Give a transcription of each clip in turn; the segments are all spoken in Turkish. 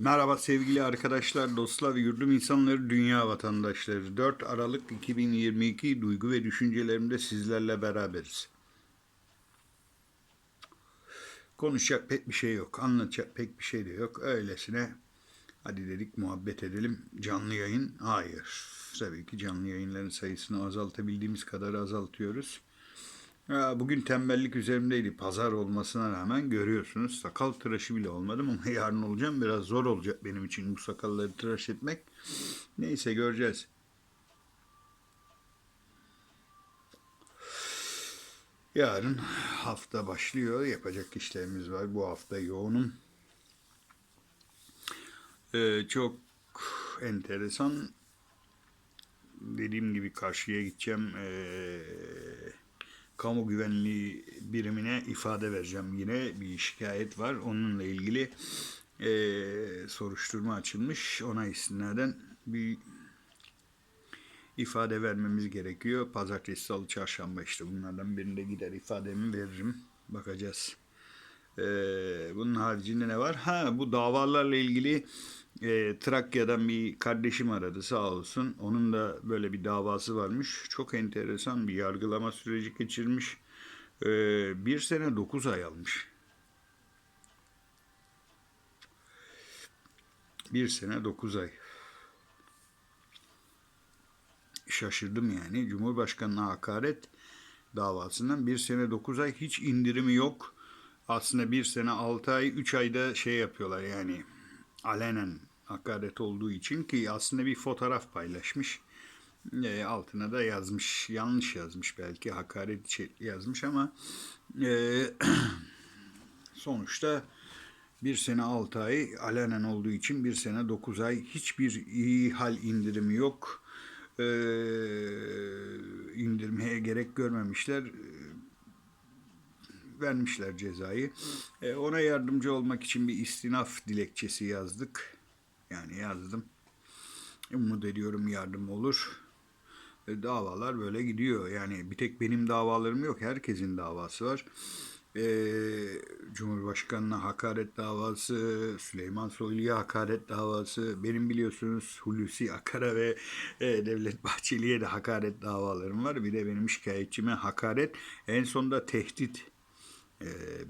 Merhaba sevgili arkadaşlar, dostlar, yurdum insanları, dünya vatandaşları. 4 Aralık 2022 duygu ve düşüncelerimde sizlerle beraberiz. Konuşacak pek bir şey yok, anlatacak pek bir şey de yok. Öylesine hadi dedik muhabbet edelim. Canlı yayın? Hayır. Tabii ki canlı yayınların sayısını azaltabildiğimiz kadar azaltıyoruz. Bugün tembellik üzerimdeydi. Pazar olmasına rağmen görüyorsunuz. Sakal tıraşı bile olmadım ama yarın olacağım. Biraz zor olacak benim için bu sakalları tıraş etmek. Neyse göreceğiz. Yarın hafta başlıyor. Yapacak işlerimiz var. Bu hafta yoğunum. Ee, çok enteresan. Dediğim gibi karşıya gideceğim. Ee, kamu güvenliği birimine ifade vereceğim. Yine bir şikayet var. Onunla ilgili e, soruşturma açılmış. Ona istinaden bir ifade vermemiz gerekiyor. Pazartesi salı çarşamba işte bunlardan birinde gider ifademi veririm. Bakacağız e, bunun haricinde ne var ha bu davalarla ilgili e, Trakya'dan bir kardeşim aradı sağ olsun. Onun da böyle bir davası varmış. Çok enteresan bir yargılama süreci geçirmiş. E, bir sene dokuz ay almış. Bir sene dokuz ay. Şaşırdım yani. Cumhurbaşkanına hakaret davasından bir sene dokuz ay hiç indirimi yok. Aslında bir sene altı ay, üç ayda şey yapıyorlar yani alenen hakaret olduğu için ki aslında bir fotoğraf paylaşmış. E, altına da yazmış, yanlış yazmış belki hakaret yazmış ama e, sonuçta bir sene altı ay alenen olduğu için bir sene dokuz ay hiçbir iyi hal indirimi yok. E, indirmeye gerek görmemişler vermişler cezayı. E, ona yardımcı olmak için bir istinaf dilekçesi yazdık. Yani yazdım. Umut ediyorum yardım olur. E, davalar böyle gidiyor. Yani bir tek benim davalarım yok. Herkesin davası var. E, Cumhurbaşkanına hakaret davası, Süleyman Soylu'ya hakaret davası, benim biliyorsunuz Hulusi Akar'a ve e, Devlet Bahçeli'ye de hakaret davalarım var. Bir de benim şikayetçime hakaret, en sonunda tehdit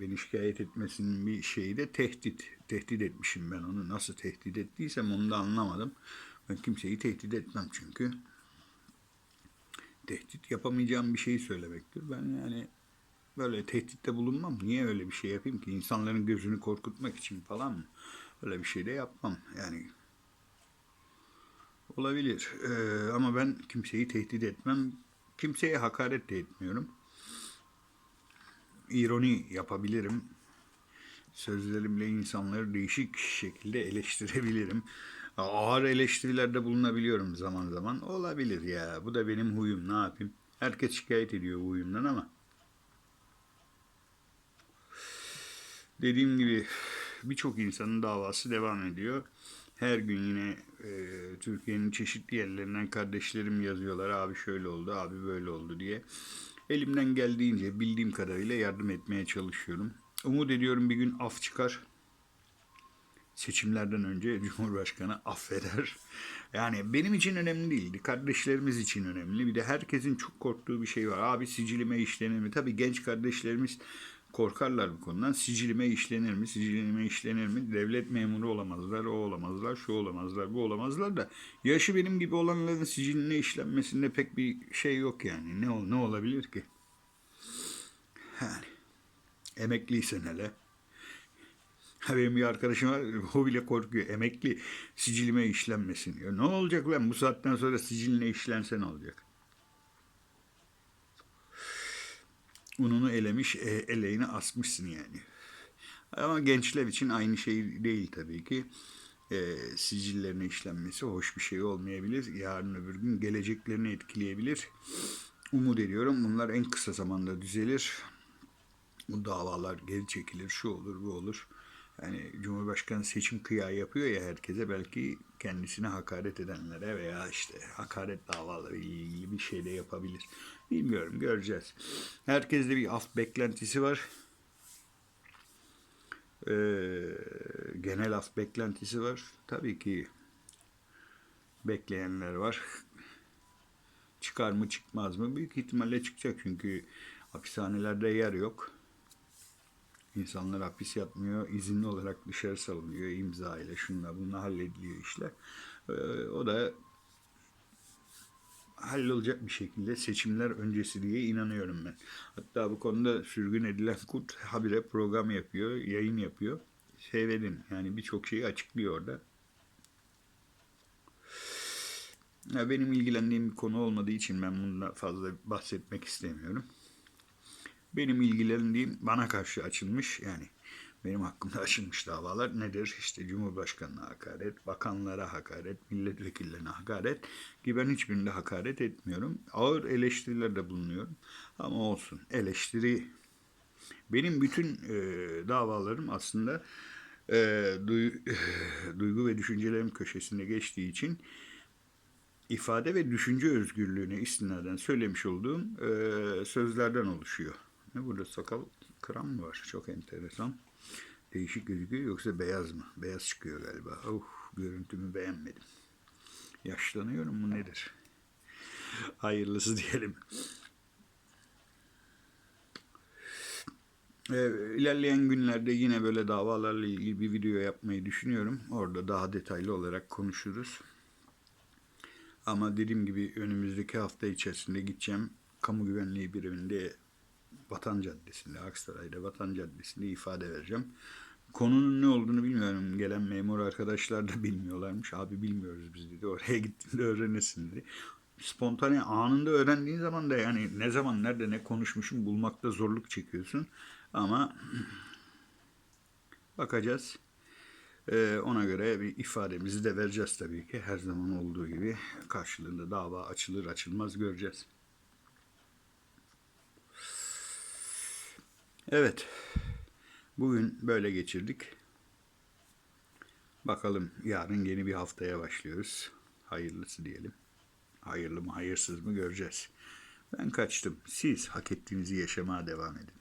beni şikayet etmesinin bir şeyi de tehdit. Tehdit etmişim ben onu. Nasıl tehdit ettiysem onu da anlamadım. Ben kimseyi tehdit etmem çünkü. Tehdit yapamayacağım bir şeyi söylemektir. Ben yani böyle tehditte bulunmam. Niye öyle bir şey yapayım ki? İnsanların gözünü korkutmak için falan mı? Öyle bir şey de yapmam. Yani olabilir. Ee, ama ben kimseyi tehdit etmem. Kimseye hakaret de etmiyorum ironi yapabilirim. Sözlerimle insanları değişik şekilde eleştirebilirim. Ağır eleştirilerde bulunabiliyorum zaman zaman. Olabilir ya. Bu da benim huyum. Ne yapayım? Herkes şikayet ediyor bu huyumdan ama. Dediğim gibi birçok insanın davası devam ediyor. Her gün yine e, Türkiye'nin çeşitli yerlerinden kardeşlerim yazıyorlar. Abi şöyle oldu, abi böyle oldu diye. Elimden geldiğince bildiğim kadarıyla yardım etmeye çalışıyorum. Umut ediyorum bir gün af çıkar. Seçimlerden önce Cumhurbaşkanı affeder. Yani benim için önemli değildi. Kardeşlerimiz için önemli. Bir de herkesin çok korktuğu bir şey var. Abi sicilime işlenir mi? Tabii genç kardeşlerimiz korkarlar bu konudan. Sicilime işlenir mi? Sicilime işlenir mi? Devlet memuru olamazlar, o olamazlar, şu olamazlar, bu olamazlar da yaşı benim gibi olanların siciline işlenmesinde pek bir şey yok yani. Ne ol ne olabilir ki? Yani emekliysen hele. Ha benim bir arkadaşım var, o bile korkuyor. Emekli sicilime işlenmesin diyor. Ne olacak lan bu saatten sonra siciline işlense ne olacak? Ununu elemiş, e, eleğini asmışsın yani. Ama gençler için aynı şey değil tabii ki. E, sicillerine işlenmesi hoş bir şey olmayabilir. Yarın öbür gün geleceklerini etkileyebilir. Umut ediyorum bunlar en kısa zamanda düzelir. Bu davalar geri çekilir, şu olur, bu olur. Yani Cumhurbaşkanı seçim kıyağı yapıyor ya herkese belki kendisine hakaret edenlere veya işte hakaret davaları ilgili bir şey de yapabilir. Bilmiyorum göreceğiz. Herkeste bir af beklentisi var. Ee, genel af beklentisi var. Tabii ki bekleyenler var. Çıkar mı çıkmaz mı? Büyük ihtimalle çıkacak çünkü hapishanelerde yer yok. İnsanlar hapis yatmıyor, izinli olarak dışarı salınıyor imza ile şunla bununla hallediliyor işler. Ee, o da hallolacak bir şekilde seçimler öncesi diye inanıyorum ben. Hatta bu konuda sürgün edilen kurt habire program yapıyor, yayın yapıyor. Seyredin. Yani birçok şeyi açıklıyor orada. Ya benim ilgilendiğim bir konu olmadığı için ben bundan fazla bahsetmek istemiyorum. Benim ilgilendiğim bana karşı açılmış yani benim hakkımda açılmış davalar nedir? İşte Cumhurbaşkanı'na hakaret, bakanlara hakaret, milletvekillerine hakaret ki ben hiçbirinde hakaret etmiyorum. Ağır eleştirilerde bulunuyorum ama olsun eleştiri benim bütün e, davalarım aslında e, duy- duygu ve düşüncelerim köşesinde geçtiği için ifade ve düşünce özgürlüğüne istinaden söylemiş olduğum e, sözlerden oluşuyor. Ne burada sakal kıran mı var? Çok enteresan. Değişik gözüküyor yoksa beyaz mı? Beyaz çıkıyor galiba. Oh, görüntümü beğenmedim. Yaşlanıyorum mu nedir? Hayırlısı diyelim. Ee, ilerleyen günlerde yine böyle davalarla ilgili bir video yapmayı düşünüyorum. Orada daha detaylı olarak konuşuruz. Ama dediğim gibi önümüzdeki hafta içerisinde gideceğim. Kamu güvenliği biriminde Vatan Caddesi'nde, Aksaray'da Vatan Caddesi'nde ifade vereceğim. Konunun ne olduğunu bilmiyorum. Gelen memur arkadaşlar da bilmiyorlarmış. Abi bilmiyoruz biz dedi. Oraya gittiğinde öğrenirsin dedi. Spontane anında öğrendiğin zaman da yani ne zaman nerede ne konuşmuşum bulmakta zorluk çekiyorsun. Ama bakacağız. Ee, ona göre bir ifademizi de vereceğiz tabii ki. Her zaman olduğu gibi karşılığında dava açılır açılmaz göreceğiz. Evet. Bugün böyle geçirdik. Bakalım yarın yeni bir haftaya başlıyoruz. Hayırlısı diyelim. Hayırlı mı hayırsız mı göreceğiz. Ben kaçtım. Siz hak ettiğinizi yaşamaya devam edin.